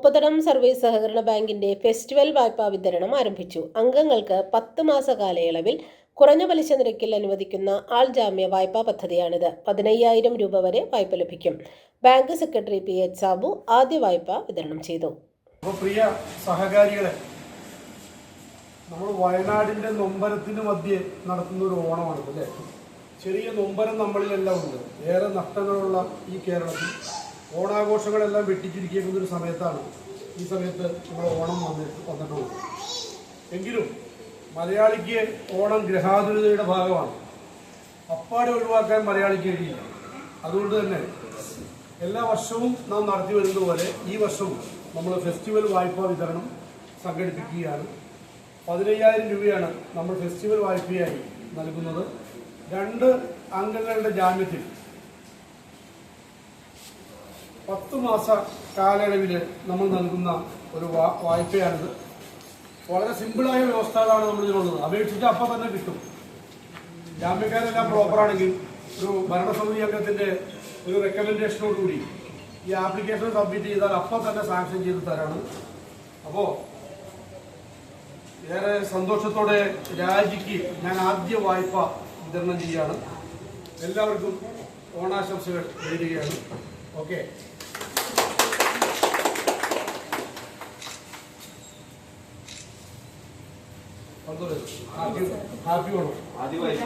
Muppathadam service സഹകരണ ബാങ്കിന്റെ festival വായ്പാ വിതരണം ആരംഭിച്ചു. അംഗങ്ങൾക്ക് പത്ത് മാസ കാലയളവിൽ കുറഞ്ഞ പലിശ നിരക്കിൽ അനുവദിക്കുന്ന ആൾ ജാമ്യ വായ്പാ പദ്ധതിയാണിത്. പതിനയ്യായിരം രൂപ വരെ വായ്പ ലഭിക്കും. Bank secretary P H Sabu ആദ്യ വായ്പ വിതരണം ചെയ്തു. പ്രിയ സഹകാരികളെ നമ്മൾ വയനാടിന്റെ നൊമ്പരത്തിന് മധ്യേ നടത്തുന്ന ഒരു ഓണമാണ് അല്ലേ? ചെറിയ നൊമ്പരം നമ്മളിലെല്ലാം ഉണ്ട്. ഏറെ നഷ്ടങ്ങളുള്ള ഈ കേരളത്തിൽ ഓണാഘോഷങ്ങളെല്ലാം വെട്ടിച്ചിരിക്കേണ്ട ഒരു സമയത്താണ് ഈ സമയത്ത് നമ്മൾ ഓണം വന്നിട്ട് വന്നിട്ടുള്ളത്. എങ്കിലും മലയാളിക്ക് ഓണം ഗ്രഹാതുരതയുടെ ഭാഗമാണ്. അപ്പാടെ ഒഴിവാക്കാൻ മലയാളിക്ക് കഴിയില്ല. അതുകൊണ്ട് തന്നെ എല്ലാ വർഷവും നാം നടത്തി വരുന്നത് പോലെ ഈ വർഷവും നമ്മൾ ഫെസ്റ്റിവൽ വായ്പാ വിതരണം സംഘടിപ്പിക്കുകയാണ്. പതിനയ്യായിരം രൂപയാണ് നമ്മൾ ഫെസ്റ്റിവൽ വായ്പയായി നൽകുന്നത്. രണ്ട് അംഗങ്ങളുടെ ജാമ്യത്തിൽ പത്ത് മാസ കാലയളവിൽ നമ്മൾ നൽകുന്ന ഒരു വായ്പയാണിത്. വളരെ സിമ്പിളായ വ്യവസ്ഥകളാണ് നമ്മൾ ഇതിനുള്ളത്. അപേക്ഷിച്ച് അപ്പം തന്നെ കിട്ടും. ജാമ്യക്കാരെല്ലാം പ്രോപ്പറാണെങ്കിൽ ഒരു ഭരണസമിതി അംഗത്തിന്റെ ഒരു റെക്കമെൻഡേഷനോടുകൂടി ഈ ആപ്ലിക്കേഷൻ സബ്മിറ്റ് ചെയ്താൽ അപ്പം തന്നെ സാങ്ഷൻ ചെയ്ത് തരാണ്. അപ്പോൾ ഏറെ സന്തോഷത്തോടെ രാജിക്ക് ഞാൻ ആദ്യ വായ്പ വിതരണം ചെയ്യുകയാണ്. എല്ലാവർക്കും ഓണാശംസകൾ നേരുകയാണ്. ഓക്കെ ഹാപ്പി ഹാപ്പി വേണം ആദ്യമായി